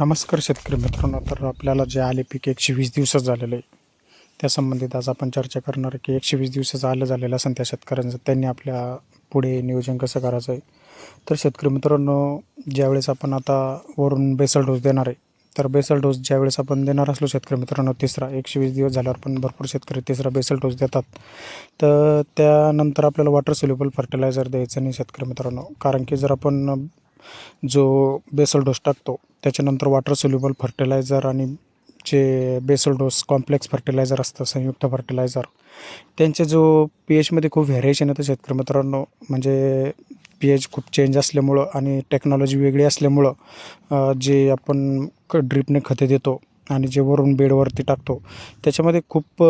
नमस्कार शेतकरी मित्रांनो तर आपल्याला जे आले पीक एकशे वीस दिवसात झालेलं आहे त्या संबंधित आज आपण चर्चा करणार आहे की एकशे वीस दिवसाचं आलं झालेलं असेल त्या शेतकऱ्यांचं त्यांनी आपल्या पुढे नियोजन कसं करायचं आहे. तर शेतकरी मित्रांनो ज्यावेळेस आपण आता वरून बेसल डोस देणार आहे तर बेसल डोस ज्यावेळेस आपण देणार असलो शेतकरी मित्रांनो तिसरा एकशे वीस दिवस झाल्यावर पण भरपूर शेतकरी तिसरा बेसल डोस देतात. तर त्यानंतर आपल्याला वॉटर सोल्युबल फर्टिलायझर द्यायचं नाही शेतकरी मित्रांनो कारण की जर आपण जो बेसल डोस टाकतो त्याच्यानंतर वॉटर सोल्युबल फर्टिलायझर आणि जे बेसल डोस कॉम्प्लेक्स फर्टिलायझर असतं संयुक्त फर्टिलायझर त्यांचे जो पी एचमध्ये खूप व्हेरिएशन येतं शेतकरी मित्रांनो म्हणजे पी एच खूप चेंज असल्यामुळं आणि टेक्नॉलॉजी वेगळी असल्यामुळं जे आपण क ड्रिपने खते देतो आणि जे वरून बेडवरती टाकतो त्याच्यामध्ये खूप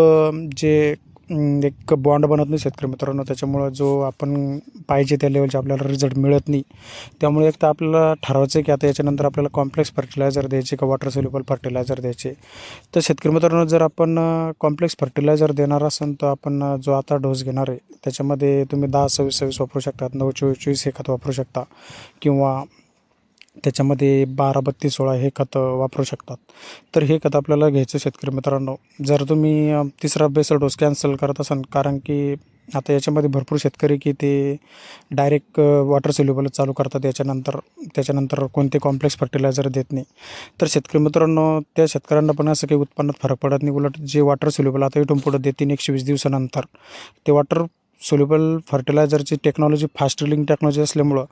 जे एक बॉन्ड बनत नाही शेतकरी मित्रांनो. त्याच्यामुळं जो आपण पाहिजे त्या लेवलचे आपल्याला रिझल्ट मिळत नाही. त्यामुळे एक तर आपल्याला ठरवायचं आहे की आता याच्यानंतर आपल्याला कॉम्प्लेक्स फर्टिलायझर द्यायचे का वॉटर सोल्युबल फर्टिलायझर द्यायचे. तर शेतकरी मित्रांनो जर आपण कॉम्प्लेक्स फर्टिलायझर देणार असेल तर आपण जो आता डोस घेणार आहे त्याच्यामध्ये तुम्ही दहा सव्वीस सव्वीस वापरू शकतात नऊ चोवीस चोवीस हे खत वापरू शकता. किंवा त्याच्यामध्ये बारा बत्तीस सोळा हे खत वापरू शकतात. तर हे खत आपल्याला घ्यायचं शेतकरी मित्रांनो. जर तुम्ही तिसरा बेसल डोस कॅन्सल करत असाल कारण की आता याच्यामध्ये भरपूर शेतकरी की ते डायरेक्ट वॉटर सोल्युबलच चालू करतात याच्यानंतर त्याच्यानंतर कोणते कॉम्प्लेक्स फर्टिलायझर देत नाही. तर शेतकरी मित्रांनो त्या शेतकऱ्यांना पण असं काही उत्पन्नात फरक पडत नाही. उलट जे वॉटर सोल्युबल आता इथून पुढं देतील एकशे वीस दिवसानंतर ते वॉटर सोल्युबल फर्टिलायझरची टेक्नॉलॉजी फास्ट रिलिंग टेक्नॉलॉजी असल्यामुळं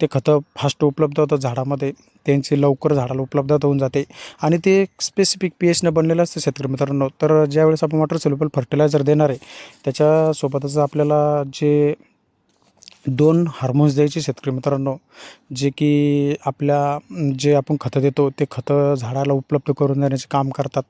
ते खतं फास्ट उपलब्ध होतं झाडामध्ये. त्यांची लवकर झाडाला उपलब्धता होऊन जाते. आणि ते स्पेसिफिक पी एचनं बनलेलं असतं शेतकरी मित्रांनो. तर ज्यावेळेस आपण वॉटर सोल्युबल फर्टिलायझर देणार आहे त्याच्यासोबतच आपल्याला जे दोन हार्मोन्स द्यायचे शेतकरी मित्रांनो. जे की आपल्या जे आपण खतं देतो ते खतं झाडाला उपलब्ध करून देण्याचे काम करतात.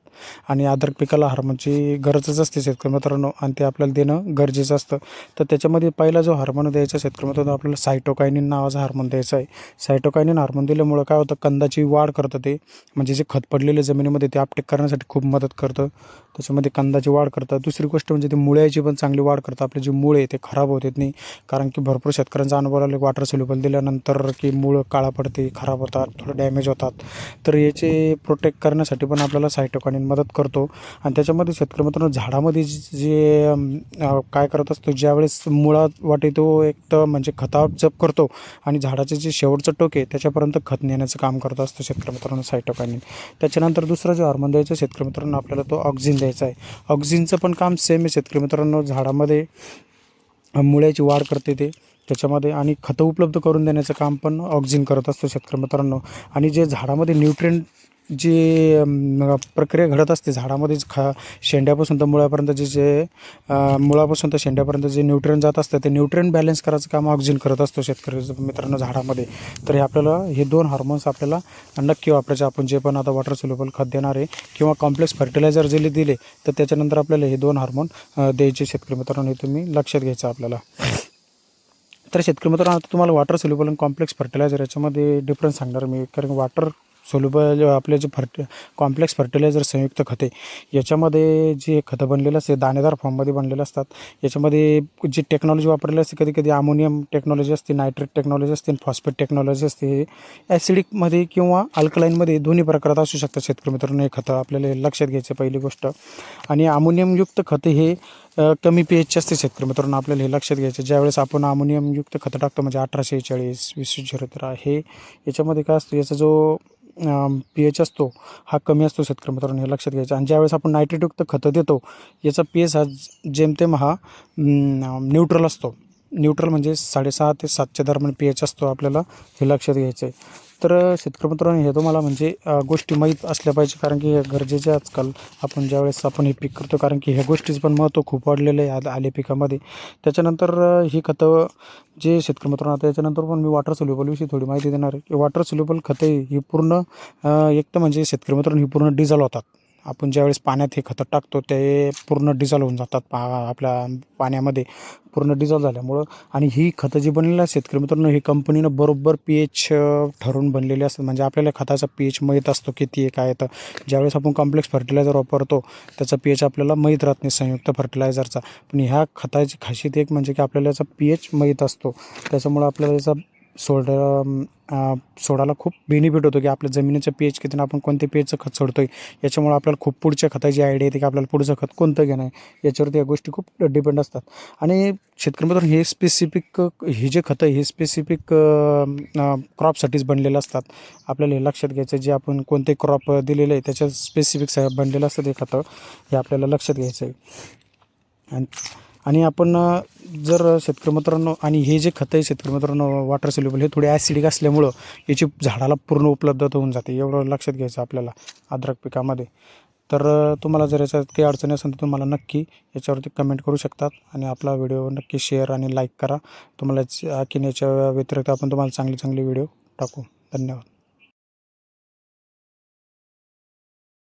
आणि आदर पिकाला हार्मोनची गरजच असते शेतकरी मित्रांनो. आणि ते आपल्याला देणं गरजेचं असतं. तर त्याच्यामध्ये पहिला जो हार्मोन द्यायचा शेतकरी मित्रांनो आपल्याला सायटोकायनिन नावाचा हार्मोन द्यायचा आहे. सायटोकायनिन हार्मोन दिल्यामुळं काय होतं? कंदाची वाढ करतं ते. म्हणजे जे खत पडलेले जमिनीमध्ये ते आपटेक करण्यासाठी खूप मदत करतं. त्याच्यामध्ये कंदाची वाढ करतं. दुसरी गोष्ट म्हणजे ते मुळ्याची पण चांगली वाढ करतं. आपले जे मुळे ते खराब होत येत नाही. कारण की भरपूर शेतकऱ्यांचा अनुभव आला. वॉटर सोल्युबल दिल्यानंतर की मूळ काळा पडते खराब होतात थोडं डॅमेज होतात. तर याचे प्रोटेक्ट करण्यासाठी पण आपल्याला सायटोकानिन मदत करतो. आणि त्याच्यामध्ये शेतकरी मित्रांनो झाडामध्ये जे काय करत असतो ज्यावेळेस मुळात वाटे तो एक तर म्हणजे खता जप करतो आणि झाडाचे जे शेवटचं टोक आहे त्याच्यापर्यंत खत नेण्याचं काम करत असतो शेतकरी मित्रांनो सायटोकानिन त्याच्यानंतर दुसरा जो हार्मोन द्यायचा शेतकरी मित्रांनो आपल्याला तो ऑक्झिन द्यायचा आहे. ऑक्झिनचं पण काम सेम आहे शेतकरी मित्रांनो झाडामध्ये. मुळ्याची वाढ करते ते. त्याच्यामध्ये आणि खतं उपलब्ध करून देण्याचं काम पण ऑक्झिन करत असतो शेतकरी मित्रांनो. आणि जे झाडामध्ये न्यूट्रिएंट जी प्रक्रिया घडत असते झाडामध्ये ख शेंड्यापासून तर मुळापर्यंत जे जे मुळापासून तर शेंड्यापर्यंत जे न्यूट्रियन जात असतं ते न्यूट्रियन बॅलन्स करायचं काम ऑक्झिन करत असतो शेतकरी मित्रांनो झाडामध्ये. तर हे आपल्याला हे दोन हार्मोन्स आपल्याला नक्की वापरायचे. आपण जे पण आता वॉटर सोल्युबल खत देणार आहे किंवा कॉम्प्लेक्स फर्टिलायझर जे दिले तर त्याच्यानंतर आपल्याला हे दोन हार्मोन द्यायचे शेतकरी मित्रांनो. हे तुम्ही लक्षात घ्यायचं आपल्याला. तर शेतकरी मित्रांनो आता तुम्हाला वॉटर सोल्युबल आणि कॉम्प्लेक्स फर्टिलायझर याच्यामध्ये डिफरन्स सांगणार मी कारण वॉटर सोल्युबल आपले जे फर्टि कॉम्प्लेक्स फर्टिलायझर संयुक्त खते याच्यामध्ये जे खतं बनलेलं असते दाणेदार फॉर्ममध्ये बनलेलं असतात. याच्यामध्ये जी टेक्नॉलॉजी वापरलेली असते कधी कधी अमोनियम टेक्नॉलॉजी असते नायट्रेट टेक्नॉलॉजी असते फॉस्फेट टेक्नॉलॉजी असते ॲसिडिकमध्ये किंवा अल्कलाईनमध्ये दोन्ही प्रकारात असू शकतात शेतकरी मित्रांनो. हे खतं आपल्याला लक्षात घ्यायचं पहिली गोष्ट. आणि अमोनियमयुक्त खते हे कमी पी एचचे असते शेतकरी मित्रांनो. आपल्याला हे लक्षात घ्यायचं ज्यावेळेस आपण अमोनियमयुक्त खतं टाकतो म्हणजे अठराशे चाळीस वीस झिरो तेरा हे याच्यामध्ये काय असतं याचा जो पी एच असतो हा कमी असतो शेतकरी मित्रांनो हे लक्षात घ्यायचं. आणि ज्यावेळेस आपण नायट्रेटयुक्त खतं देतो याचा पी एच हा जेमतेम हा न्यूट्रल असतो. न्यूट्रल म्हणजे साडेसहा ते सातच्या दरम्यान पी एच असतो आपल्याला हे लक्षात घ्यायचं आहे तर शेतकरी मित्रांनो हे तुम्हाला म्हणजे गोष्टी माहीत असल्या पाहिजे. कारण की हे गरजेचे आजकाल. आपण ज्यावेळेस आपण हे पीक करतो कारण की ह्या गोष्टीचं पण महत्त्व खूप वाढलेलं आहे आले आले पिकामध्ये. त्याच्यानंतर ही खतं जे शेतकरी मित्रांनो आता याच्यानंतर पण मी वॉटर सोल्युबलविषयी थोडी माहिती देणार आहे. की वॉटर सोल्युबल खते ही पूर्ण एक तर म्हणजे शेतकरी मित्रांनो ही पूर्ण डिझॉल्व होतात. आपण ज्यावेळेस पाण्यात हे खतं टाकतो ते पूर्ण डिझॉल्व होऊन जातात. पा आपल्या पाण्यामध्ये पूर्ण डिझॉल्व झाल्यामुळं. आणि ही खतं जी बनलेली आहेत शेतकरी मित्रांनो ही कंपनीनं बरोबर पी एच ठरवून बनलेली असतात. म्हणजे आपल्याला खताचा पी एच माहीत असतो किती आहे काय तर ज्यावेळेस आपण कॉम्प्लेक्स फर्टिलायझर वापरतो त्याचा पी एच आपल्याला माहीत राहत नाही संयुक्त फर्टिलायझरचा पण ह्या खताची खासियत एक म्हणजे की आपल्याला याचा पी एच माहीत असतो. त्याच्यामुळं आपल्याला याचा सोड सोडाला सोडायला खूप बेनिफिट होतो की आपल्या जमिनीचं पी एच किती आपण कोणते पी एचचं खत सोडतो आहे याच्यामुळे आपल्याला खूप पुढच्या खताची आयडिया येते की आपल्याला पुढचं खत कोणतं घेणं आहे. याच्यावरती या गोष्टी खूप डिपेंड असतात. आणि शेतकरी मित्रांनो हे स्पेसिफिक हे जे खतं हे स्पेसिफिक क्रॉपसाठीच बनलेलं असतात. आपल्याला हे लक्षात घ्यायचं जे आपण कोणते क्रॉप दिलेले आहे त्याच्या स्पेसिफिक बनलेलं असतं ते खतं हे आपल्याला लक्षात घ्यायचं आहे. आणि आणि आपण जर शेतकरी मित्रांनो आणि हे जे खतं आहे शेतकरी मित्रांनो वॉटर सोल्युबल हे थोडे ॲसिडिक असल्यामुळं याची झाडाला पूर्ण उपलब्धता होऊन जाते. एवढं लक्षात घ्यायचं आपल्याला अद्रक पिकामध्ये. तर तुम्हाला जर याच्यात काही अडचणी असेल तर तुम्हाला नक्की याच्यावरती कमेंट करू शकतात आणि आपला व्हिडिओ नक्की शेअर आणि लाईक करा. तुम्हाला आणखीन याच्या व्यतिरिक्त आपण तुम्हाला चांगले चांगले व्हिडिओ टाकू. धन्यवाद.